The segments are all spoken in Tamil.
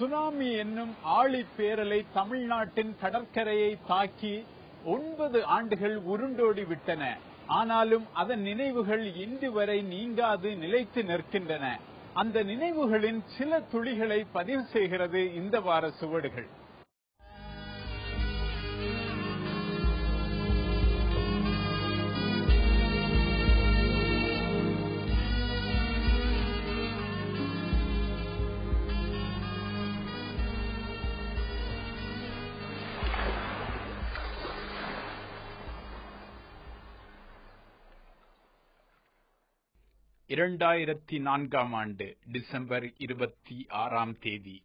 சுனாமி என்னும் ஆழி பேரலை தமிழ்நாட்டின் கடற்கரையை தாக்கி ஒன்பது ஆண்டுகள் உருண்டோடி விட்டன. ஆனாலும் அதன் நினைவுகள் இன்று வரை நீங்காது நிலைத்து நிற்கின்றன. அந்த நினைவுகளின் சில துளிகளை பதிவு செய்கிறது இந்த வார சுவடுகள். இரண்டாயிரத்தி நான்காம் ஆண்டு டிசம்பர் இருபத்தி ஆறாம் தேதி.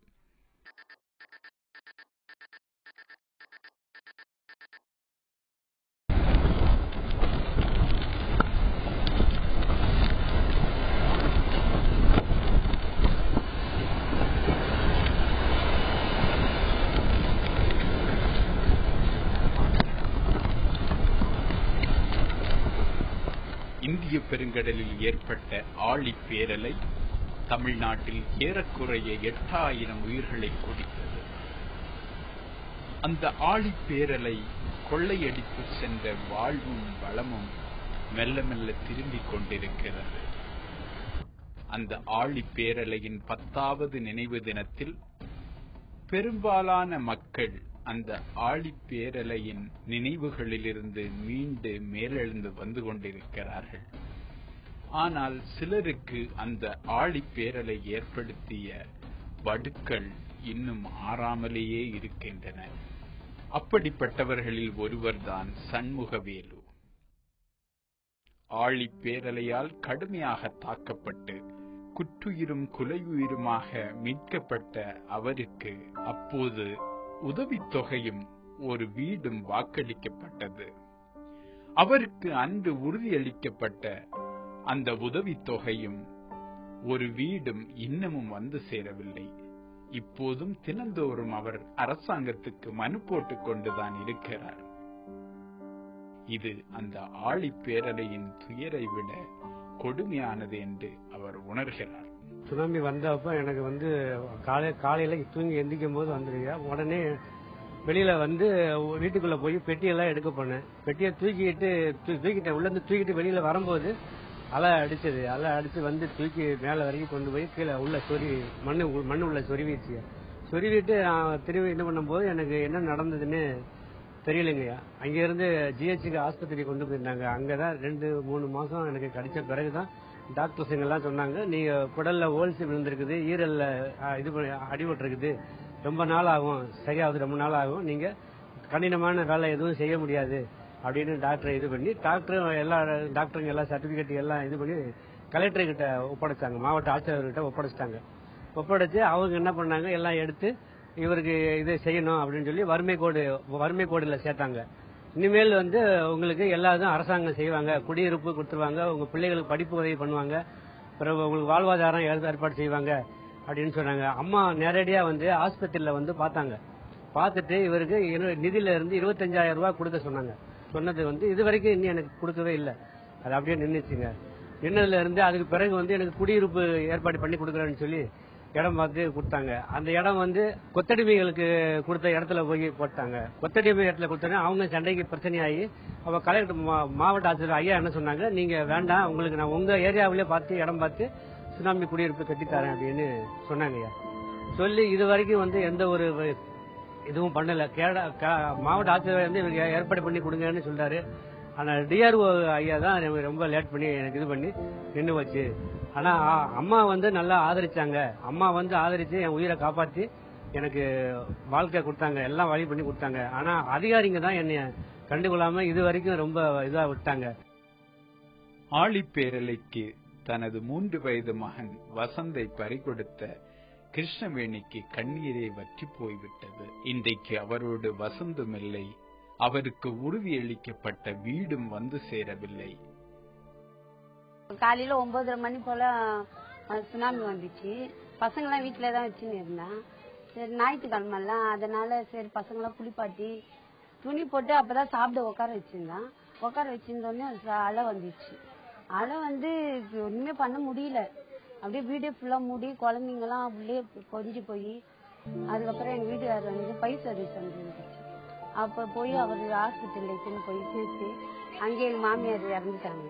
இந்திய பெருங்கடலில் ஏற்பட்ட ஆழி பேரலை தமிழ்நாட்டில் ஏறக்குறைய எட்டாயிரம் உயிர்களை கொடுத்தது. அந்த ஆழி பேரலை கொள்ளையடித்து சென்ற வாழ்வும் வளமும் மெல்ல மெல்ல திரும்பிக் கொண்டிருக்கிறது. அந்த ஆழி பேரலையின் பத்தாவது நினைவு தினத்தில் பெரும்பாலான மக்கள் அந்த ஆழி பேரலையின் நினைவுகளிலிருந்து மீண்டு மேலெழுந்து வந்து கொண்டிருக்கிறார்கள். ஆனால் சிலருக்கு அந்த ஆழி பேரலை ஏற்படுத்திய வடுக்கள் இன்னும் ஆறாமலேயே இருக்கின்றன. அப்படிப்பட்டவர்களில் ஒருவர்தான் சண்முகவேலு. ஆழி பேரலையால் கடுமையாக தாக்கப்பட்டு குற்றுயிரும் குலையுயிருமாக மீட்கப்பட்ட அவருக்கு அப்போது உதவித்தொகையும் ஒரு வீடும் வாக்களிக்கப்பட்டது. அவருக்கு அன்று உறுதியளிக்கப்பட்ட அந்த உதவித்தொகையும் ஒரு வீடும் இன்னமும் வந்து சேரவில்லை. இப்போதும் தினந்தோறும் அவர் அரசாங்கத்துக்கு மனு போட்டுக் கொண்டுதான் இருக்கிறார். இது அந்த ஆழி பேரலையின் துயரை விட கொடுமையானது என்று அவர் உணர்கிறார். சுனாமி வந்தப்ப எனக்கு வந்து காலை காலையில தூங்கி எந்திக்கும் போது வந்துருங்க உடனே வெளியில வந்து வீட்டுக்குள்ள போய் பெட்டியெல்லாம் எடுக்க போனேன். பெட்டியை தூக்கிட்டு தூக்கிட்டேன். உள்ள இருந்து தூக்கிட்டு வெளியில வரும்போது அலை அடிச்சது. அலை அடிச்சு வந்து தூக்கி மேல வரைக்கும் கொண்டு போய் கீழே உள்ள சொறி மண்ணு மண்ணு உள்ள சொருவிச்சு சொருவிட்டு நான் திரும்பி என்ன பண்ணும்போது எனக்கு என்ன நடந்ததுன்னு தெரியலங்கய்யா. அங்கிருந்து ஜிஹெச்சுக்கு ஆஸ்பத்திரி கொண்டு போயிருந்தாங்க. அங்கதான் ரெண்டு மூணு மாசம் எனக்கு கிடைச்ச பிறகுதான் டாக்டர்ஸ் எல்லாம் சொன்னாங்க நீங்க குடல்ல ஓல்ஸ் விழுந்திருக்குது ஈரல்ல இது பண்ணி- அடிபட்டிருக்குது ரொம்ப நாள் ஆகும் சரியாவது ரொம்ப நாள் ஆகும். நீங்க கடினமான வேலை எதுவும் செய்ய முடியாது. அப்படின்னு டாக்டரை இது பண்ணி டாக்டரும் எல்லா டாக்டருங்க எல்லா சர்டிபிகேட் எல்லாம் இது பண்ணி கலெக்டர் கிட்ட ஒப்படைச்சாங்க மாவட்ட ஆட்சியர்கிட்ட ஒப்படைச்சிட்டாங்க. ஒப்படைச்சு அவங்க என்ன பண்ணாங்க எல்லாம் எடுத்து இவருக்கு இதை செய்யணும் அப்படின்னு சொல்லி வறுமை கோடு வறுமை கோடுல சேர்த்தாங்க. இனிமேல் வந்து உங்களுக்கு எல்லாரும் அரசாங்கம் செய்வாங்க குடியிருப்பு கொடுத்துருவாங்க உங்க பிள்ளைகளுக்கு படிப்பு உதவி பண்ணுவாங்க பிறகு உங்களுக்கு வாழ்வாதாரம் ஏற்பாடு செய்வாங்க அப்படின்னு சொன்னாங்க. அம்மா நேரடியா வந்து ஆஸ்பத்திரியில வந்து பார்த்தாங்க. பார்த்துட்டு இவருக்கு இரு- நிதியில இருந்து இருபத்தஞ்சாயிரம் ரூபாய் கொடுக்க சொன்னாங்க. சொன்னது வந்து இது வரைக்கும் இன்னும் எனக்கு கொடுக்கவே இல்லை. அது அப்படியே நின்றுச்சுங்க நின்னதுல இருந்து அதுக்கு பிறகு வந்து எனக்கு குடியிருப்பு ஏற்பாடு பண்ணி கொடுக்குறேன்னு சொல்லி இடம் பார்த்து கொடுத்தாங்க. அந்த இடம் வந்து கொத்தடிமைகளுக்கு கொடுத்த இடத்துல போய் போட்டாங்க. கொத்தடிமை இடத்துல கொடுத்தோன்னே அவங்க சண்டைக்கு பிரச்சனையாகி அவ கலெக்டர் மா- மாவட்ட ஆட்சியர் ஐயா என்ன சொன்னாங்க? நீங்க வேண்டாம் உங்களுக்கு நான் உங்க ஏரியாவிலே பார்த்து இடம் பார்த்து சுனாமி குடியிருப்பு கட்டித்தரேன் அப்படின்னு சொன்னாங்க ஐயா. சொல்லி இது வரைக்கும் வந்து எந்த ஒரு இதுவும் பண்ணல. க- மாவட்ட ஆட்சியர் வந்து இவருக்கு ஏற்பாடு பண்ணி கொடுங்கன்னு சொல்றாரு. ஆனா டிஆர்ஓ ஐயா தான் ரொம்ப லேட் பண்ணி எனக்கு இது பண்ணி நின்று வச்சு ஆனா அம்மா வந்து நல்லா ஆதரிச்சாங்க. அம்மா வந்து ஆதரிச்சு என் உயிரை காப்பாத்தி எனக்கு வாழ்க்கை கொடுத்தாங்க. எல்லாம் வழி பண்ணி கொடுத்தாங்க. ஆனா அதிகாரிங்க தான் என்னைய கண்டுகொள்ளாம இது வரைக்கும் ரொம்ப இதா விட்டாங்க. ஆழிப்பேரலைக்கு தனது மூன்று வயது மகன் வசந்தை பறிகொடுத்த கிருஷ்ணவேணிக்கு கண்ணீரை வற்றி போய்விட்டது. இன்றைக்கு அவரோடு வசந்தும் இல்லை அவருக்கு உறுதியளிக்கப்பட்ட வீடும் வந்து சேரவில்லை. காலையில ஒன்பதரை மணி போல சுனாமி வந்துச்சு. பசங்களாம் வீட்டில தான் வச்சுன்னு இருந்தேன். சரி ஞாயிற்றுக்கிழமெல்லாம் அதனால சரி பசங்களாம் குளிப்பாட்டி துணி போட்டு அப்பதான் சாப்பிட உட்கார வச்சிருந்தான். உட்கார வச்சிருந்தோடனே அலை வந்துச்சு. அலை வந்து ஒண்ணுமே பண்ண முடியல. அப்படியே வீடே ஃபுல்லா மூடி குழந்தைங்கலாம் உள்ளே கொஞ்சி போய் அதுக்கப்புறம் எங்க வீட்டுக்காரர் வந்து பை சர்வீஸ் வந்துருந்துச்சு. அப்ப போய் அவர் ஹாஸ்பிட்டல் எடுத்துன்னு போய் சேர்த்து அங்கே எங்க மாமியார் இறந்துட்டாங்க.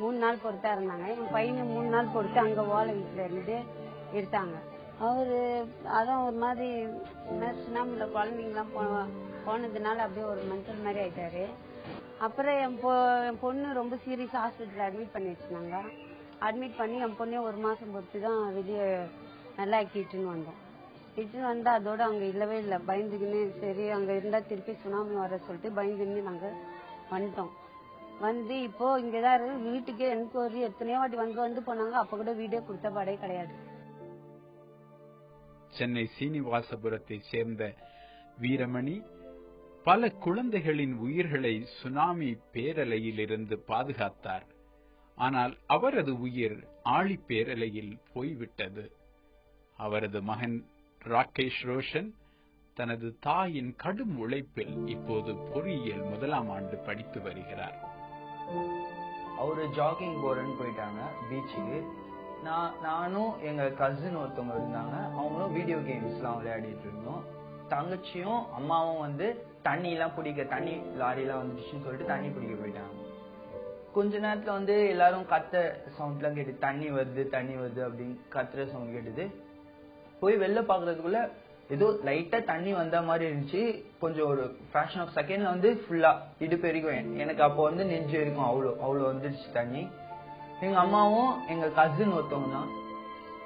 மூணு நாள் பொறுத்தா இருந்தாங்க. என் பையனை மூணு நாள் பொறுத்து அங்க ஓலை வீட்டுல இருந்து எடுத்தாங்க. அவரு அதான் ஒரு மாதிரி சுனாமில குழந்தைங்கலாம் போ போனதுனால அப்படியே ஒரு மனுஷன் மாதிரி ஆயிட்டாரு. அப்புறம் என் பொ என் பொண்ணு ரொம்ப சீரியஸ் ஹாஸ்பிட்டல் அட்மிட் பண்ணி வச்சிருந்தாங்க. அட்மிட் பண்ணி என் பொண்ணே ஒரு மாசம் பொறுத்து தான் வெளியே நல்லா ஆக்கிட்டுன்னு வந்தோம். இட்டுன்னு வந்து அதோட அங்க இல்லவே இல்லை. பயந்துக்கின்னு சரி அங்க இருந்தா திருப்பி சுனாமி வர சொல்லிட்டு பயந்துன்னு நாங்க வந்துட்டோம். வந்து இப்போ இங்கதான் இருக்கு வீட்டுக்கு என்கொயரி எத்தனையோ வாட்டி வந்து வந்து போனாங்க. அப்ப கூட வீடியோ கொடுத்த பாடே கிடையாது. சென்னை சீனிவாசபுரத்தை சேர்ந்த வீரமணி பல குழந்தைகளின் உயிர்களை சுனாமி பேரலையிலிருந்து பாதுகாத்தார். ஆனால் அவரது உயிர் ஆழி பேரலையில் போய்விட்டது. அவரது மகன் ராகேஷ் ரோஷன் தனது தாயின் கடும் உழைப்பில் இப்போது பொறியியல் முதலாம் ஆண்டு படித்து வருகிறார். அவரு ஜாகிங் போறேன்னு போயிட்டாங்க பீச்சுக்கு நான் நானும் எங்க கசின் ஒருத்தவங்க இருந்தாங்க. அவங்களும் வீடியோ கேம்ஸ்லாம் விளையாடிட்டு இருந்தோம். தங்கச்சியும் அம்மாவும் வந்து தண்ணி எல்லாம் பிடிக்க தண்ணி லாரி எல்லாம் வந்துச்சுன்னு சொல்லிட்டு தண்ணி பிடிக்க போயிட்டாங்க. கொஞ்ச நேரத்துல வந்து எல்லாரும் கத்த சவுண்ட்லாம் கேட்டு தண்ணி வருது தண்ணி வருது அப்படின்னு கத்துற சவுண்ட் கேட்டுது. போய் வெளில பாக்குறதுக்குள்ள ஏதோ லைட்டா தண்ணி வந்த மாதிரி இருந்துச்சு. கொஞ்சம் ஒரு ஃபேஷன் ஆஃப் செகண்ட்ல வந்து ஃபுல்லா இடுப்பு எரிக்கும் எனக்கு அப்போ வந்து நெஞ்சு வரைக்கும் அவ்வளோ அவ்வளோ வந்துடுச்சு தண்ணி. எங்க அம்மாவும் எங்க கசின் ஒருத்தவங்க தான்.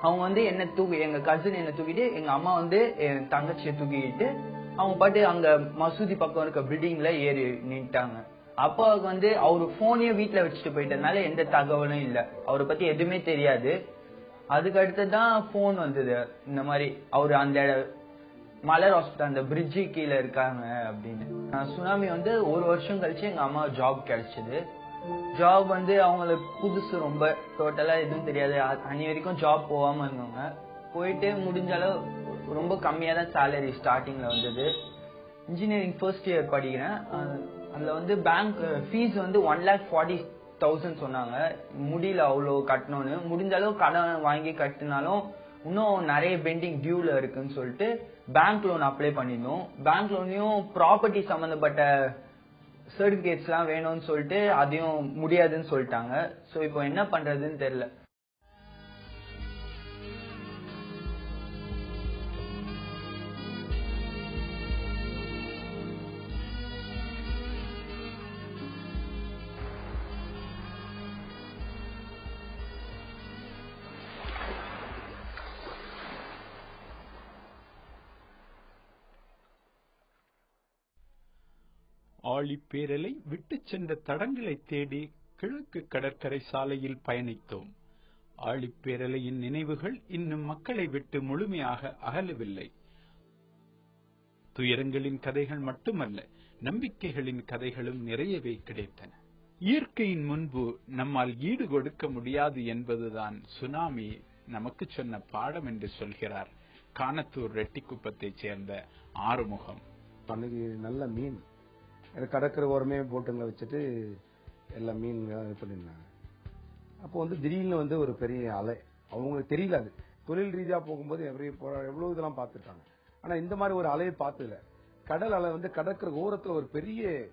அவங்க வந்து என்ன தூக்கி எங்க கசின் என்ன தூக்கிட்டு எங்க அம்மா வந்து என் தங்கச்சியை தூக்கிட்டு அவங்க பாட்டு அங்க மசூதி பக்கம் இருக்க பில்டிங்ல ஏறி நின்ட்டாங்க. அப்பாவுக்கு வந்து அவரு போனையும் வீட்டுல வச்சுட்டு போயிட்டதுனால எந்த தகவலும் இல்ல. அவரை பத்தி எதுவுமே தெரியாது. அதுக்கு அடுத்து தான் போன் வந்தது. இந்த மாதிரி அவரு அந்த மலர் ஹாஸ்பிட்டல் அந்த பிரிட்ஜு கீழே இருக்காங்க அப்படின்னு. சுனாமி வந்து ஒரு வருஷம் கழிச்சு எங்க அம்மா ஜாப் கிடைச்சது. ஜாப் வந்து அவங்களுக்கு புதுசு ரொம்ப. டோட்டலா எதுவும் தெரியாது. அன்னி வரைக்கும் ஜாப் போகாம இருந்தவங்க. போயிட்டு முடிஞ்ச அளவு ரொம்ப கம்மியா தான் சேலரி ஸ்டார்டிங்ல வந்தது. இன்ஜினியரிங் ஃபர்ஸ்ட் இயர் படிக்கிறேன். அதுல வந்து பேங்க் ஃபீஸ் வந்து ஒன் லேக் ஃபார்ட்டி தௌசண்ட் சொன்னாங்க. முடியல அவ்வளோ கட்டணும்னு. முடிஞ்ச அளவு கடன் வாங்கி கட்டினாலும் இன்னும் நிறைய பெண்டிங் டியூல இருக்குன்னு சொல்லிட்டு பேங்க் லோன் அப்ளை பண்ணியிருந்தோம். பேங்க் லோன்லயும் ப்ராப்பர்ட்டி சம்பந்தப்பட்ட சர்டிபிகேட்ஸ் எல்லாம் வேணும்னு சொல்லிட்டு அதையும் முடியாதுன்னு சொல்லிட்டாங்க. சோ இப்போ என்ன பண்றதுன்னு தெரியல. ஆழிப்பேரலை விட்டுச் சென்ற தடங்களை தேடி கிழக்கு கடற்கரை சாலையில் பயணித்தோம். ஆழிப்பேரலையின் நினைவுகள் இன்னும் மக்களை விட்டு முழுமையாக அகலவில்லை. துயரங்களின் கதைகள் மட்டுமல்ல நம்பிக்கைகளின் கதைகளும் நிறையவே கிடைத்தன. இயற்கையின் முன்பு நம்மால் ஈடு கொடுக்க முடியாது என்பதுதான் சுனாமி நமக்கு சொன்ன பாடம் என்று சொல்கிறார். கானத்தூர் ரெட்டிக்குப்பத்தைச் சேர்ந்த ஆறுமுகம். அன்னைக்கு நல்ல மீன். அது கடற்கரை ஓரமே போட்டுங்களை வச்சுட்டு எல்லா மீன் இது பண்ணியிருந்தாங்க. அப்போ வந்து திடீர்னு வந்து ஒரு பெரிய அலை. அவங்களுக்கு தெரியல அது. தொழில் ரீதியாக போகும்போது எவ்வளவு இப்போ- எவ்வளவு இதெல்லாம் பார்த்துருக்காங்க. ஆனால் இந்த மாதிரி ஒரு அலையை பார்த்ததில்ல கடல் அலை வந்து கடற்கரை ஓரத்தில் ஒரு பெரிய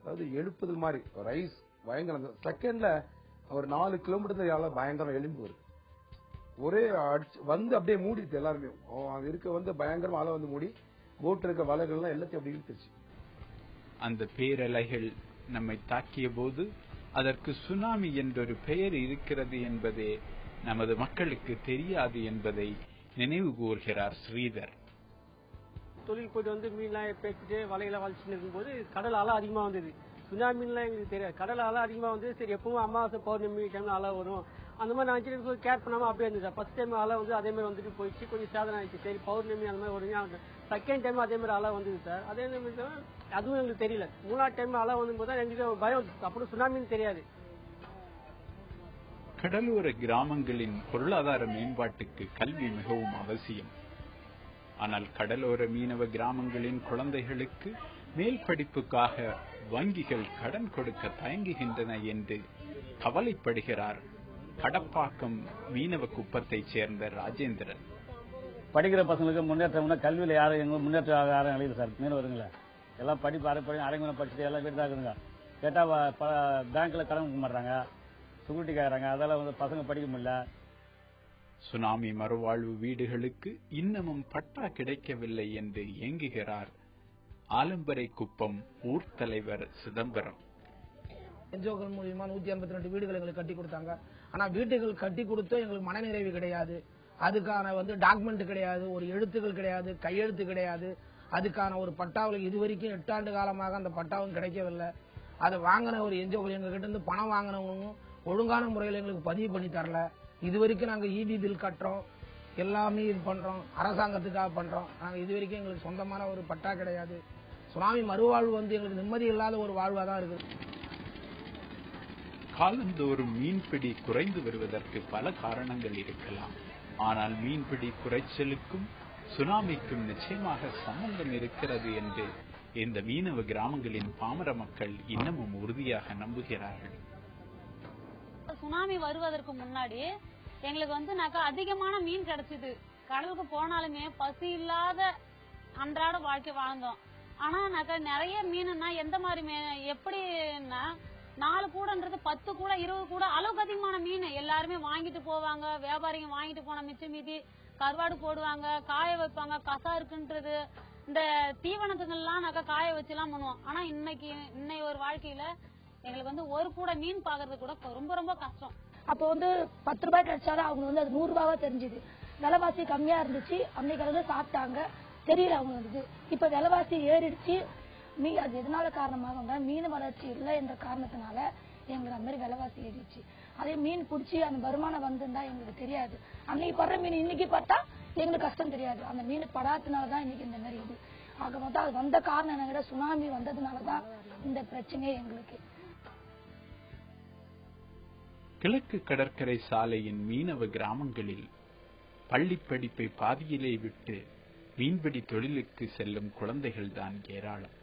அதாவது எழுப்புதல் மாதிரி ஒரு ஐஸ் பயங்கரம். செகண்ட்ல ஒரு நாலு கிலோமீட்டர் அலை பயங்கரம் எலும்பு வருது. ஒரே அடிச்சு வந்து அப்படியே மூடிடுச்சு எல்லாருமே. அங்கே அங்க இருக்க வந்து பயங்கரமா அலை வந்து மூடி போட்டு இருக்க வலைகள்லாம் எல்லாத்தையும் அப்படி இழுத்துருச்சு. அந்த பேரலைகள் நம்மை தாக்கிய போது அதற்கு சுனாமி என்றொரு பெயர் இருக்கிறது என்பதே நமது மக்களுக்கு தெரியாது என்பதை நினைவு கூறுகிறார் ஸ்ரீதர். தொழில் போயிட்டு வந்து மீன்லாம் பேசிட்டு வலையில வலிச்சுட்டு இருக்கும்போது கடல் அலை அதிகமா வந்தது. சுனாமின்லாம் எங்களுக்கு தெரியாது. கடல் அலை அதிகமா வந்து சரி எப்பவும் அமாவாசை பௌர்ணமி டைம்ல அலை வரும். அந்த மாதிரி நான் நினைச்சிட்டு கேர் பண்ணாம அப்படியே இருந்துச்சு ஃபர்ஸ்ட் டைம் அலை வந்து அதே மாதிரி வந்துட்டு போயிடுச்சு. கொஞ்சம் சேதனம் ஆயிடுச்சு. சரி பௌர்ணமி அந்த மாதிரி வருங்க செகண்ட் டைம் அதே மாதிரி அலை வந்தது சார் அதே மாதிரி அதுவும் எங்களுக்கு தெரியல. மூணாவது டைம் அலை வந்தபோது தான் எங்களுக்கு பயம். வந்துச்சு. அப்புறம் சுனாமின்னு தெரியாது. கடலோர கிராமங்களின் பொருளாதார மேம்பாட்டுக்கு கல்வி மிகவும் அவசியம். ஆனால் கடலோர மீனவ கிராமங்களின் குழந்தைகளுக்கு மேல் படிப்புக்காக வங்கிகள் கடன் கொடுக்க தயங்குகின்றன என்று கவலைப்படுகிறார் கடப்பாக்கம் மீனவ குப்பத்தைச் சேர்ந்த ராஜேந்திரன். படிக்கிற பசங்களுக்கு முன்னேற்றம் கல்வியில் யாரும் எங்க முன்னேற்றம் யாரும் அடையல சார். மீனவருங்கள எல்லாம் படிப்பு அரை படி அரைங்குணம் படிச்சுட்டு எல்லாம் வீட்டு தான் இருக்குதுங்க. கேட்டால் பேங்க்ல கடன் கொடுக்க மாட்டாங்க செக்யூரிட்டி கேட்குறாங்க அதெல்லாம் வந்து பசங்க படிக்க முடியல. சுனாமி மறுவாழ்வு வீடுகளுக்கு இன்னமும் பட்டா கிடைக்கவில்லை என்று ஏங்குகிறார் ஆலம்பரை குப்பம் ஊர் தலைவர் சிதம்பரம். என்ஜோக்கள் மூலியமா நூத்தி ஐம்பத்தி ரெண்டு வீடுகள் எங்களுக்கு கட்டி கொடுத்தாங்க. ஆனா வீட்டுகள் கட்டி கொடுத்தோம் எங்களுக்கு மனநிறைவு கிடையாது. அதுக்கான வந்து டாக்குமெண்ட் கிடையாது ஒரு எழுத்துக்கள் கிடையாது கையெழுத்து கிடையாது. அதுக்கான ஒரு பட்டாவில் இதுவரைக்கும் எட்டாண்டு காலமாக அந்த பட்டாவும் கிடைக்கவில்லை. அதை வாங்கின ஒரு என்ஜோக்கள் எங்க கிட்ட இருந்து பணம் வாங்கினவங்களும் ஒழுங்கான முறையில் எங்களுக்கு பதிவு பண்ணி தரல. இது வரைக்கும் நாங்க இபி பில் கட்டுறோம் எல்லாமே இது பண்றோம் அரசாங்கத்துக்காக பண்றோம். நாங்க இது வரைக்கும் எங்களுக்கு சொந்தமான ஒரு பட்டா கிடையாது. சுனாமி மறுவாழ்வு வந்து எங்களுக்கு நிம்மதி இல்லாத ஒரு வாழ்வா தான் இருக்குது. காலந்தோறும் மீன்பிடி குறைந்து வருவதற்கு பல காரணங்கள் இருக்கலாம். ஆனால் மீன்பிடி குறைச்சலுக்கும் சுனாமிக்கும் நிச்சயமாக சம்பந்தம் இருக்கிறது என்று இந்த மீனவ கிராமங்களின் பாமர மக்கள் இன்னமும் உறுதியாக நம்புகிறார்கள். சுனாமி வருவதற்கு முன்னாடி எங்களுக்கு வந்து அதிகமான மீன் கிடைச்சது. கடலுக்கு போனாலுமே பசி இல்லாத அன்றாட வாழ்க்கை வாழ்ந்தோம். ஆனா நிறைய மீனுன்னா எந்த மாதிரி மீன்? எப்படின்னா நாலு கூடன்றது பத்து கூட இருபது கூட அளவுக்கு அதிகமான மீன் எல்லாருமே வாங்கிட்டு போவாங்க. வியாபாரிங்க வாங்கிட்டு போன மிச்சம் மீதி கருவாடு போடுவாங்க காய வைப்பாங்க கசா இருக்குன்றது. இந்த தீவனத்துங்கள்லாம் நாங்க காய வச்சுலாம் பண்ணுவோம். ஆனா இன்னைக்கு இன்னை ஒரு வாழ்க்கையில எங்களுக்கு வந்து ஒரு கூட மீன் பாக்குறது கூட ரொம்ப ரொம்ப கஷ்டம். அப்போ வந்து பத்து ரூபாய் கிடைச்சாலும் அவங்க வந்து அது நூறு ரூபாவா தெரிஞ்சுது. விலைவாசி கம்மியா இருந்துச்சு. அன்னைக்கு வந்து சாப்பிட்டாங்க. தெரியல அவங்களுக்கு. இப்ப விலைவாசி ஏறிடுச்சு. மீ அது எதனால காரணமாக மீன் வளர்ச்சி இல்லை என்ற காரணத்தினால எங்களுக்கு அந்த மாதிரி விலைவாசி ஏறிடுச்சு. அதே மீன் பிடிச்சி அந்த வருமானம் வந்திருந்தா எங்களுக்கு தெரியாது. அன்னைக்கு படுற மீன் இன்னைக்கு பார்த்தா எங்களுக்கு கஷ்டம் தெரியாது. அந்த மீன் படாதனால தான் இன்னைக்கு இந்த மாதிரி இது. ஆக மொத்தம் அது வந்த காரணம் என்ன விட சுனாமி வந்ததுனாலதான் இந்த பிரச்சனையே எங்களுக்கு. கிழக்கு கடற்கரை சாலையின் மீனவ கிராமங்களில் பள்ளி படிப்பை பாதியிலே விட்டு மீன்பிடி தொழிலுக்கு செல்லும் குழந்தைகள்தான் ஏராளம்.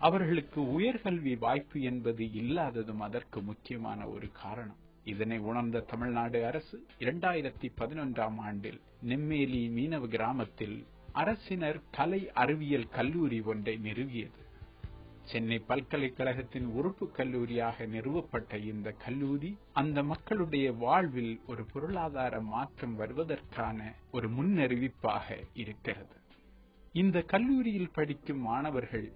அவர்களுக்கு உயர்கல்வி வாய்ப்பு என்பது இல்லாததும் அதற்கு முக்கியமான ஒரு காரணம். இதனை உணர்ந்த தமிழ்நாடு அரசு இரண்டாயிரத்தி பதினொன்றாம் ஆண்டில் நெம்மேலி மீனவ கிராமத்தில் அரசினர் கலை அறிவியல் கல்லூரி ஒன்றை நிறுவியது. சென்னை பல்கலைக்கழகத்தின் உறுப்பு கல்லூரியாக நிறுவப்பட்ட இந்த கல்லூரி அந்த மக்களுடைய வாழ்வில் ஒரு பொருளாதார மாற்றம் வருவதற்கான ஒரு முன்னறிவிப்பாக இருக்கிறது. இந்த கல்லூரியில் படிக்கும் மாணவர்கள்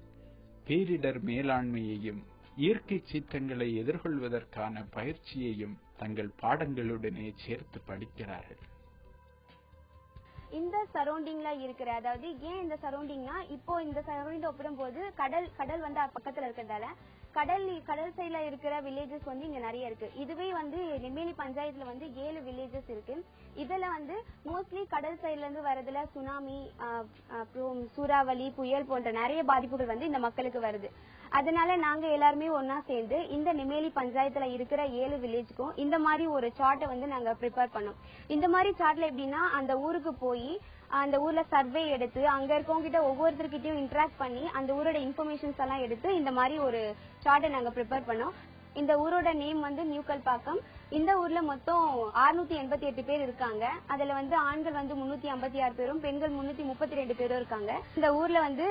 பேரிடர் மேலாண்மையையும் இயற்கை சீற்றங்களை எதிர்கொள்வதற்கான பயிற்சியையும் தங்கள் பாடங்களுடனே சேர்த்து படிக்கிறார்கள். இந்த சரௌண்டிங்ல இருக்கிற அதாவது ஏன் இந்த சரௌண்டிங்னா இப்போ இந்த சரௌண்டிங் ஒப்பிடும்போது கடல் கடல் வந்து பக்கத்துல இருக்கிறதால கடல் கடல் சைடுல இருக்கிற வில்லேஜஸ் வந்து இங்க நிறைய இருக்கு. இதுவே வந்து நெம்மேலி பஞ்சாயத்துல வந்து ஏழு வில்லேஜஸ் இருக்கு. இதுல வந்து மோஸ்ட்லி கடல் சைடுல இருந்து வரதுல சுனாமி அப்புறம் சூறாவளி புயல் போன்ற நிறைய பாதிப்புகள் வந்து இந்த மக்களுக்கு வருது. அதனால நாங்க எல்லாருமே ஒன்னா சேர்ந்து இந்த நெமேலி பஞ்சாயத்துல இருக்கிற ஏழு வில்லேஜ்க்கும் இந்த மாதிரி ஒரு சார்ட்டை வந்து நாங்க ப்ரிப்பேர் பண்ணோம். இந்த மாதிரி சார்ட்ல எப்படின்னா அந்த ஊருக்கு போய் அந்த ஊர்ல சர்வே எடுத்து அங்க இருக்கவங்க கிட்ட ஒவ்வொருத்தர்கிட்டயும் இன்டராக்ட் பண்ணி அந்த ஊரோட இன்ஃபர்மேஷன்ஸ் எல்லாம் எடுத்து இந்த மாதிரி ஒரு சார்ட்டை நாங்க ப்ரிப்பேர் பண்ணோம். இந்த ஊரோட நேம் வந்து நியூக்கல்பாக்கம். இந்த ஊர்ல மொத்தம் 688 எண்பத்தி எட்டு பேர் இருக்காங்க. அதுல வந்து ஆண்கள் வந்து முன்னூத்தி ஐம்பத்தி ஆறு பேரும் பெண்கள் முன்னூத்தி முப்பத்தி ரெண்டு பேரும் இருக்காங்க. இந்த ஊர்ல வந்து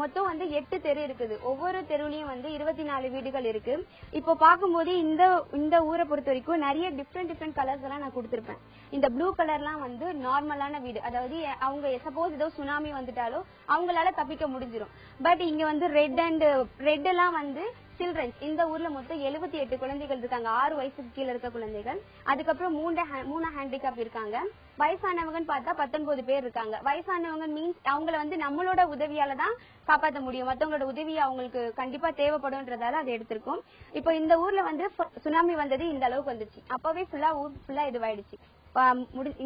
மொத்தம் வந்து எட்டு தெரு இருக்குது. ஒவ்வொரு தெருவுலயும் வந்து இருபத்தி நாலு வீடுகள் இருக்கு. இப்போ பார்க்கும்போது இந்த இந்த ஊரை பொறுத்த வரைக்கும் நிறைய டிஃப்ரெண்ட் டிஃப்ரெண்ட் கலர்ஸ் எல்லாம் நான் கொடுத்திருப்பேன். இந்த ப்ளூ கலர்லாம் வந்து நார்மலான வீடு. அதாவது அவங்க சப்போஸ் ஏதோ சுனாமி வந்துட்டாலோ அவங்களால தப்பிக்க முடிஞ்சிடும் பட் இங்க வந்து ரெட் அண்ட் ரெட் எல்லாம் வந்து சில்ட்ரன்ஸ் இந்த ஊர்ல மொத்தம் 78 எட்டு குழந்தைகள் இருக்காங்க. ஆறு வயசுக்கு கீழே இருக்க குழந்தைகள். அதுக்கப்புறம் மூணு மூணு ஹேண்டிகேப் இருக்காங்க. வயசானவங்கன்னு பார்த்தா பத்தொன்பது பேர் இருக்காங்க. வயசானவங்க மீன்ஸ் அவங்கள வந்து நம்மளோட உதவியால தான் காப்பாற்ற முடியும். மத்தவங்களோட உதவி அவங்களுக்கு கண்டிப்பா தேவைப்படும்ன்றதால அதை எடுத்திருக்கோம். இப்போ இந்த ஊர்ல வந்து சுனாமி வந்தது இந்த அளவுக்கு வந்துச்சு அப்பவே ஃபுல்லா ஊர் ஃபுல்லா இதுவாயிடுச்சு.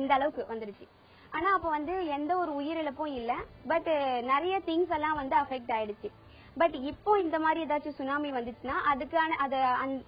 இந்த அளவுக்கு வந்துடுச்சு ஆனா அப்ப வந்து எந்த ஒரு உயிரிழப்பும் இல்ல. பட் நிறைய திங்ஸ் எல்லாம் வந்து அஃபெக்ட் ஆயிடுச்சு. பட் இப்போ இந்த மாதிரி ஏதாச்சும் சுனாமி வந்துச்சுன்னா அதுக்கான அதை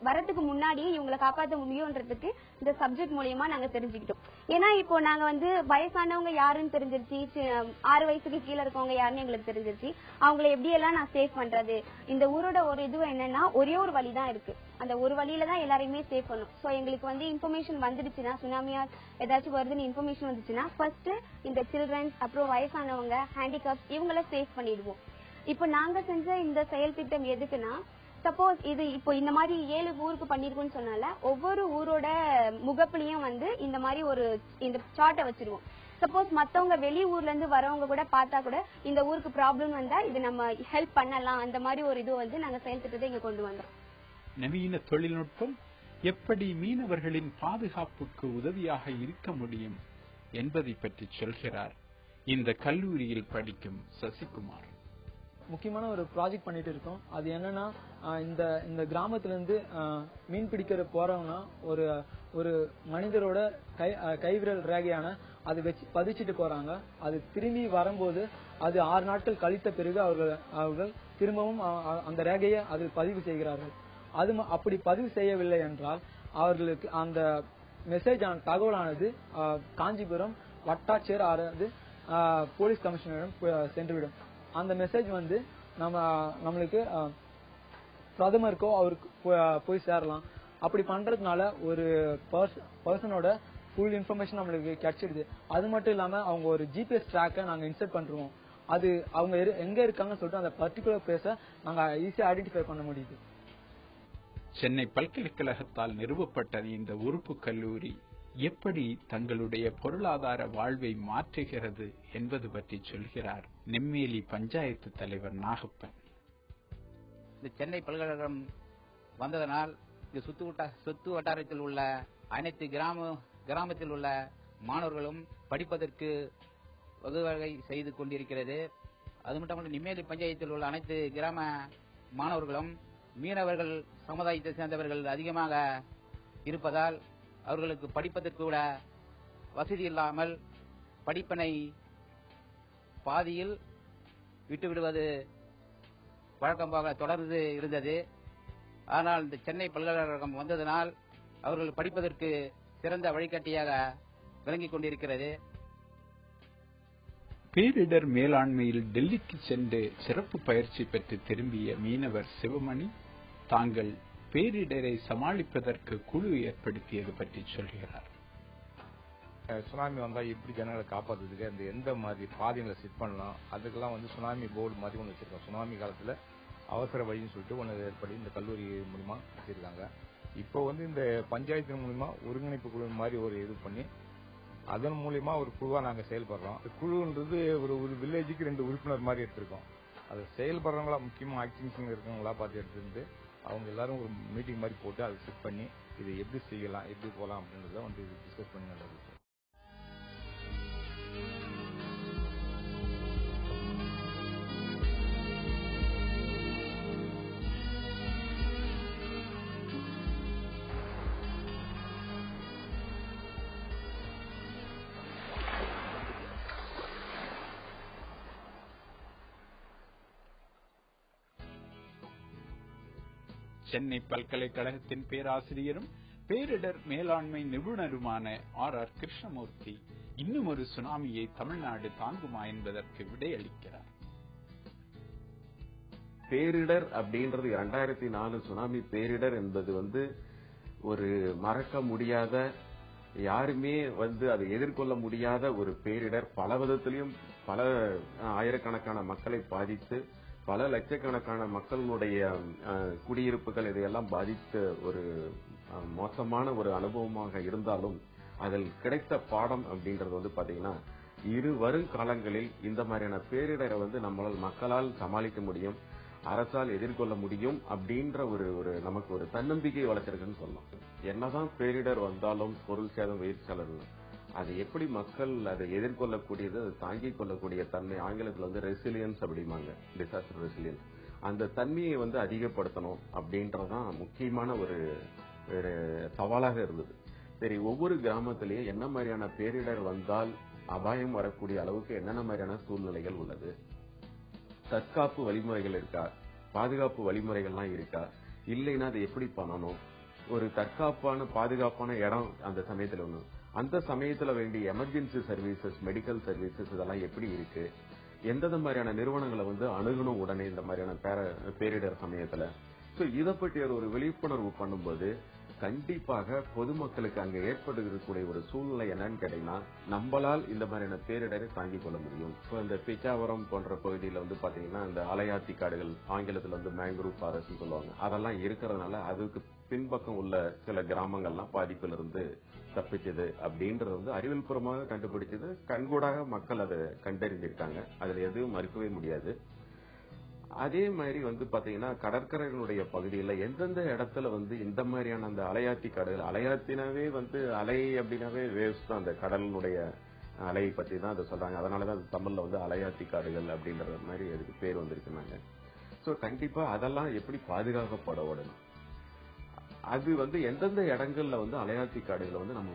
வரதுக்கு முன்னாடியே இவங்களை காப்பாற்ற முடியும்ன்றதுக்கு இந்த சப்ஜெக்ட் மூலியமா நாங்க தெரிஞ்சுக்கிட்டோம். ஏன்னா இப்போ நாங்க வந்து வயசானவங்க யாருன்னு தெரிஞ்சிருச்சு ஆறு வயசுக்கு கீழே இருக்கவங்க யாருன்னு எங்களுக்கு தெரிஞ்சிருச்சு. அவங்கள எப்படியெல்லாம் நான் சேவ் பண்றது? இந்த ஊரோட ஒரு இது என்னன்னா ஒரே ஒரு வழி தான் இருக்கு. அந்த ஒரு வழியில தான் எல்லாரையுமே சேவ் பண்ணும் சோ எங்களுக்கு வந்து இன்ஃபர்மேஷன் வந்துடுச்சுன்னா சுனாமியா ஏதாச்சும் வருதுன்னு இன்ஃபர்மேஷன் வந்துச்சுன்னா ஃபர்ஸ்ட் இந்த சில்ட்ரன்ஸ் அப்புறம் வயசானவங்க ஹேண்டிகாப்ஸ் இவங்கள சேவ் பண்ணிடுவோம். இப்ப நாங்க செஞ்ச இந்த செயல் திட்டம் எதுக்குன்னா சப்போஸ் இது இப்போ இந்த மாதிரி ஏழு ஊருக்கு பண்ணிருக்கோம்னு சொன்னால ஒவ்வொரு ஊரோட முகப்புலயும் வந்து இந்த மாதிரி ஒரு இந்த சார்ட்டை வச்சிருவோம். சப்போஸ் மத்தவங்க வெளி ஊர்ல இருந்து வரவங்க கூட பார்த்தா கூட இந்த ஊருக்கு ப்ராப்ளம் வந்தா இது நம்ம ஹெல்ப் பண்ணலாம் அந்த மாதிரி ஒரு இது வந்து நாங்க செயல் திட்டத்தை இங்க கொண்டு வந்தோம். நவீன தொழில்நுட்பம் எப்படி மீனவர்களின் பாதுகாப்புக்கு உதவியாக இருக்க முடியும் என்பதை பற்றி சொல்கிறார் இந்த கல்லூரியில் படிக்கும் சசிகுமார். முக்கியமான ஒரு ப்ராஜெக்ட் பண்ணிட்டு இருக்கோம். அது என்னன்னா இந்த இந்த கிராமத்துல இருந்து மீன் பிடிக்கிற போறவங்க ஒரு ஒரு மனிதரோட கை கைவிரல் ரேகையான அது வச்சு பதிச்சிட்டு போறாங்க. அது திரும்பி வரும்போது அது ஆறு நாட்கள் கழித்த பிறகு அவர்கள் அவர்கள் திரும்பவும் அந்த ரேகையை அதில் பதிவு செய்கிறார்கள். அது அப்படி பதிவு செய்யவில்லை என்றால் அவர்களுக்கு அந்த மெசேஜ் ஆன தகவலானது ஆஹ் காஞ்சிபுரம் வட்டாட்சியர் அல்லது ஆஹ் போலீஸ் கமிஷனரிடம் சென்றுவிடும். அந்த மெசேஜ் வந்து நம்ம நம்மளுக்கு பிரதமருக்கோ அவருக்கு போ- போய் சேரலாம். அப்படி பண்றதுனால ஒரு பர்சனோட ஃபுல் இன்ஃபர்மேஷன் நம்மளுக்கு கிடைச்சிடுது. அது மட்டும் இல்லாம அவங்க ஒரு ஜிபிஎஸ் ட்ராக்கை நாங்க இன்சர்ட் பண்றோம் அது அவங்க இரு- எங்க இருக்காங்கன்னு சொல்லிட்டு அந்த பர்டிகுலர் பிளேஸ நாங்க ஈஸியா ஐடென்டிஃபை பண்ண முடியுது. சென்னை பல்கலைக்கழகத்தால் நிறுவப்பட்ட இந்த உறுப்பு கல்லூரி. எப்படி தங்களுடைய பொருளாதார வாழ்வை மாற்றுகிறது என்பது பற்றி சொல்கிறார் நெம்மேலி பஞ்சாயத்து தலைவர் நாகப்பன். இந்த சென்னை பல்கலைக்கழகம் வந்ததனால் இந்த சுத்து சொத்து வட்டாரத்தில் உள்ள அனைத்து கிராம கிராமத்தில் உள்ள மாணவர்களும் படிப்பதற்கு வகுவகை செய்து கொண்டிருக்கிறது. அது மட்டுமல்ல நிம்மேலி பஞ்சாயத்தில் உள்ள அனைத்து கிராம மாணவர்களும் மீனவர்கள் சமுதாயத்தை சேர்ந்தவர்கள் அதிகமாக இருப்பதால் அவர்களுக்கு படிப்பதற்கு கூட வசதி இல்லாமல் படிப்பினை பாதியில் விட்டுவிடுவது வழக்கமாக தொடர்ந்து இருந்தது. ஆனால் இந்த சென்னை பல்கலைக்கழகம் வந்ததனால் அவர்கள் படிப்பதற்கு சிறந்த வழிகாட்டியாக விளங்கிக் கொண்டிருக்கிறது. பேரிடர் மேலாண்மையில் டெல்லிக்கு சென்று சிறப்பு பயிற்சி பெற்று திரும்பிய மீனவர் சிவமணி தாங்கள் பேரிடரை சமாளிப்பதற்கு குழு ஏற்படுத்தியது பற்றி சொல்கிறார். சுனாமி வந்தா எப்படி ஜனங்களை காப்பாற்றுறதுக்கு அந்த எந்த மாதிரி பாதைகளை செட் பண்ணலாம்? அதுக்கெல்லாம் வந்து சுனாமி போர்டு மாதிரி ஒன்று வச்சிருக்கோம் சுனாமி காலத்துல அவசர வழின்னு சொல்லிட்டு ஒன்று ஏற்படி இந்த கல்லூரி மூலிமா வச்சிருக்காங்க. இப்போ வந்து இந்த பஞ்சாயத்து மூலியமா ஒருங்கிணைப்பு குழு மாதிரி ஒரு இது பண்ணி அதன் மூலியமா ஒரு குழுவா நாங்க செயல்படுறோம். குழுன்றது ஒரு ஒரு வில்லேஜுக்கு ரெண்டு உறுப்பினர் மாதிரி எடுத்திருக்கோம். அது செயல்படுறவங்களா முக்கியமா ஆக்டிங்ஸ் இருக்கவங்களா பார்த்து எடுத்துருந்து அவங்க எல்லாரும் ஒரு மீட்டிங் மாதிரி போட்டு அதை செட் பண்ணி இதை எப்படி செய்யலாம் எப்படி போகலாம் அப்படின்றத வந்து டிஸ்கஸ் பண்ணி நடக்குது சென்னை பல்கலைக்கழகத்தின் பேராசிரியரும் பேரிடர் மேலாண்மை நிபுணருமான ஆர் ஆர் கிருஷ்ணமூர்த்தி இன்னும் ஒரு சுனாமியை தமிழ்நாடு தாங்குமா என்பதற்கு விடையளிக்கிறார். பேரிடர் அப்படின்றது இரண்டாயிரத்தி நாலு சுனாமி பேரிடர் என்பது வந்து ஒரு மறக்க முடியாத யாருமே வந்து அதை எதிர்கொள்ள முடியாத ஒரு பேரிடர். பல விதத்திலையும் பல ஆயிரக்கணக்கான மக்களை பாதித்து பல லட்சக்கணக்கான மக்களுடைய குடியிருப்புகள் இதையெல்லாம் பாதித்த ஒரு மோசமான ஒரு அனுபவமாக இருந்தாலும் அதில் கிடைத்த பாடம் அப்படின்றது வந்து பாத்தீங்கன்னா இரு வருங்காலங்களில் இந்த மாதிரியான பேரிடரை வந்து நம்மளால் மக்களால் சமாளிக்க முடியும் அரசால் எதிர்கொள்ள முடியும் அப்படின்ற ஒரு ஒரு நமக்கு ஒரு தன்னம்பிக்கை வளர்த்திருக்குன்னு சொல்லலாம். என்னதான் பேரிடர் வந்தாலும் பொருள் சேதம் உயிர் செலவு அது எப்படி மக்கள் அதை எதிர்கொள்ளக்கூடியது அதை தாங்கிக் கொள்ளக்கூடிய தன்மை ஆங்கிலத்தில் வந்து ரெசிலியன்ஸ் அப்படிம்பாங்க. டிசாஸ்டர் ரெசிலியன்ஸ் அந்த தன்மையை வந்து அதிகப்படுத்தணும் அப்படின்றதான் முக்கியமான ஒரு சவாலாக இருந்தது. சரி ஒவ்வொரு கிராமத்திலேயும் என்ன மாதிரியான பேரிடர் வந்தால் அபாயம் வரக்கூடிய அளவுக்கு என்னென்ன மாதிரியான சூழ்நிலைகள் உள்ளது? தற்காப்பு வழிமுறைகள் இருக்கா? பாதுகாப்பு வழிமுறைகள்லாம் இருக்கா? இல்லைன்னா அதை எப்படி பண்ணணும்? ஒரு தற்காப்பான பாதுகாப்பான இடம் அந்த சமயத்துல ஒண்ணு. அந்த சமயத்துல வேண்டிய எமர்ஜென்சி சர்வீசஸ் மெடிக்கல் சர்வீசஸ் இதெல்லாம் எப்படி இருக்கு? எந்தெந்த மாதிரியான நிறுவனங்களை வந்து அணுகணும் உடனே இந்த மாதிரியான பேர- பேரிடர் சமயத்துல? சோ இத பற்றி ஒரு விழிப்புணர்வு பண்ணும்போது கண்டிப்பாக பொதுமக்களுக்கு அங்க ஏற்படுகிறக்கூடிய ஒரு சூழ்நிலை என்னன்னு கேட்டீங்கன்னா நம்மளால் இந்த மாதிரியான பேரிடரை தாங்கிக் கொள்ள முடியும். இப்போ இந்த பிச்சாவரம் போன்ற பகுதியில் வந்து பாத்தீங்கன்னா இந்த அலையாத்தி காடுகள் ஆங்கிலத்துல வந்து மேங்க்ரூவ் ஃபாரஸ்ட் சொல்லுவாங்க. அதெல்லாம் இருக்கிறதுனால அதுக்கு பின்பக்கம் உள்ள சில கிராமங்கள்லாம் பாதிப்புல இருந்து தப்பிச்சது அப்படின்றது வந்து அறிவியல் பூர்வமாக கண்டுபிடிச்சது. கண்கூடாக மக்கள் அதை கண்டறிஞ்சிருக்காங்க அதுல எதுவும் மறுக்கவே முடியாது. அதே மாதிரி வந்து பாத்தீங்கன்னா கடற்கரையினுடைய பகுதியில எந்தெந்த இடத்துல வந்து இந்த மாதிரியான அந்த அலையாத்தி கடல் அலையாத்தினாவே வந்து அலை அப்படின்னாவே வேவ்ஸ் தான். அந்த கடலினுடைய அலை பத்தி தான் அதை சொல்றாங்க. அதனாலதான் தமிழ்ல வந்து அலையாத்தி காடுகள் அப்படின்ற மாதிரி அதுக்கு பேர் வந்திருக்குனாங்க. சோ கண்டிப்பா அதெல்லாம் எப்படி பாதுகாக்கப்பட உடனே அது வந்து எந்தெந்த இடங்கள்ல வந்து அலையாத்தி காடுகளை வந்து நம்ம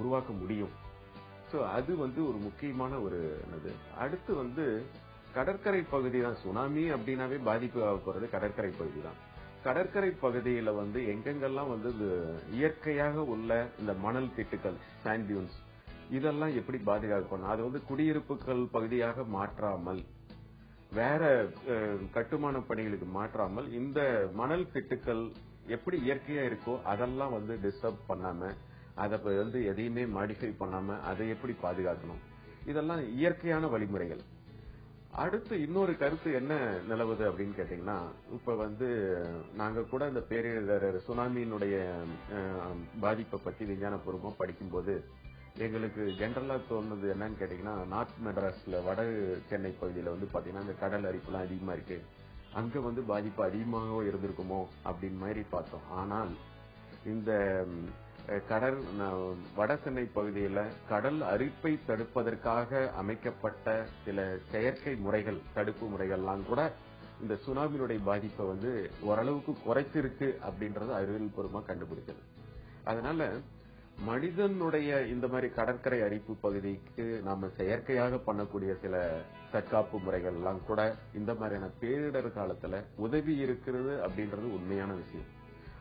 உருவாக்க முடியும்? சோ அது வந்து ஒரு முக்கியமான ஒரு இது அடுத்து வந்து கடற்கரை பகுதி தான். சுனாமி அப்படின்னாவே பாதிப்பு போறது கடற்கரை பகுதி தான். கடற்கரை பகுதியில வந்து எங்கெங்கெல்லாம் வந்து இயற்கையாக உள்ள இந்த மணல் திட்டுக்கள் சாண்டியூன்ஸ் இதெல்லாம் எப்படி பாதுகாக்கணும் அது வந்து குடியிருப்புகள் பகுதியாக மாற்றாமல் வேற கட்டுமான பணிகளுக்கு மாற்றாமல் இந்த மணல் திட்டுக்கள் எப்படி இயற்கையா இருக்கோ அதெல்லாம் வந்து டிஸ்டர்ப் பண்ணாம அதை வந்து எதையுமே மாடிஃபை பண்ணாம அதை எப்படி பாதுகாக்கணும்? இதெல்லாம் இயற்கையான வழிமுறைகள். அடுத்து இன்னொரு கருத்து என்ன நிலவுது அப்படின்னு கேட்டீங்கன்னா இப்ப வந்து நாங்க கூட இந்த பேரிடர் சுனாமியினுடைய பாதிப்பை பத்தி விஞ்ஞானபூர்வமா படிக்கும்போது எங்களுக்கு ஜென்ரலா தோணுது என்னன்னு கேட்டீங்கன்னா நார்த் மெட்ராஸ்ல வட சென்னை பகுதியில வந்து பாத்தீங்கன்னா இந்த கடல் அரிப்புலாம் அதிகமா இருக்கு. அங்க வந்து பாதிப்பு அதிகமாக இருந்திருக்குமோ அப்படின்னு மாதிரி பார்த்தோம். ஆனால் இந்த கடல் வடசென்னை வட சென்னை பகுதியில கடல் அரிப்பை தடுப்பதற்காக அமைக்கப்பட்ட சில செயற்கை முறைகள் தடுப்பு முறைகள்லாம் கூட இந்த சுனாமியினுடைய பாதிப்பை வந்து ஓரளவுக்கு குறைச்சிருக்கு அப்படின்றது அறிவியல் பூர்வமா கண்டுபிடிச்சது. அதனால மனிதனுடைய இந்த மாதிரி கடற்கரை அரிப்பு பகுதிக்கு நாம செயற்கையாக பண்ணக்கூடிய சில தற்காப்பு முறைகள் எல்லாம் கூட இந்த மாதிரியான பேரிடர் காலத்துல உதவி இருக்கிறது அப்படின்றது உண்மையான விஷயம்.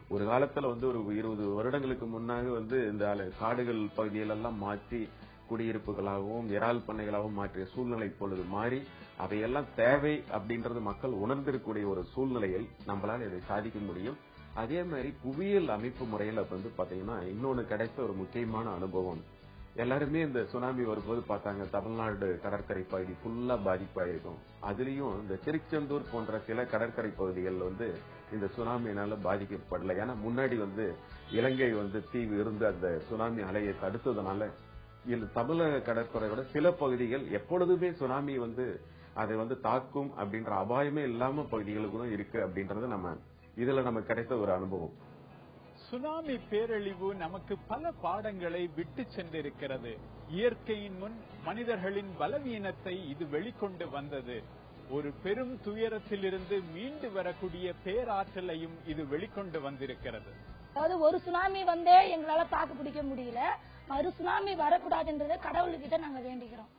ஒரு காலத்துல வந்து ஒரு இருபது வருடங்களுக்கு முன்னாக வந்து இந்த அல- காடுகள் பகுதிகளெல்லாம் மாற்றி குடியிருப்புகளாகவும் இறால் பண்ணைகளாகவும் மாற்றிய சூழ்நிலை இப்பொழுது மாறி அவையெல்லாம் தேவை அப்படின்றது மக்கள் உணர்ந்திருக்கக்கூடிய ஒரு சூழ்நிலையில் நம்மளால இதை சாதிக்க முடியும். அதே மாதிரி புவியியல் அமைப்பு முறையில வந்து பாத்தீங்கன்னா இன்னொன்னு கிடைத்த ஒரு முக்கியமான அனுபவம். எல்லாருமே இந்த சுனாமி வரும்போது பார்த்தாங்க தமிழ்நாடு கடற்கரை பகுதி ஃபுல்லா பாதிப்பாயிருக்கும். அதுலயும் இந்த திருச்செந்தூர் போன்ற சில கடற்கரை பகுதிகள் வந்து இந்த சுனாமியினால பாதிக்கப்படல. ஏன்னா முன்னாடி வந்து இலங்கை வந்து தீவு இருந்து அந்த சுனாமி அலையை தடுத்ததுனால இல்ல தமிழக கடற்கரையோட சில பகுதிகள் எப்பொழுதுமே சுனாமி வந்து அதை வந்து தாக்கும் அப்படின்ற அபாயமே இல்லாம பகுதிகளுக்கு தான் இருக்கு அப்படின்றது நம்ம இதுல நமக்கு கிடைத்த ஒரு அனுபவம். சுனாமி பேரழிவு நமக்கு பல பாடங்களை விட்டு சென்றிருக்கிறது. இயற்கையின் முன் மனிதர்களின் பலவீனத்தை இது வெளிக்கொண்டு வந்தது. ஒரு பெரும் துயரத்திலிருந்து மீண்டு வரக்கூடிய பேராற்றலையும் இது வெளிக்கொண்டு வந்திருக்கிறது. அதாவது ஒரு சுனாமி வந்தே எங்களால தாக்கு பிடிக்க முடியல. மறு சுனாமி வரக்கூடாதுன்றதை கடவுள்கிட்ட நாங்க வேண்டிக்கிறோம்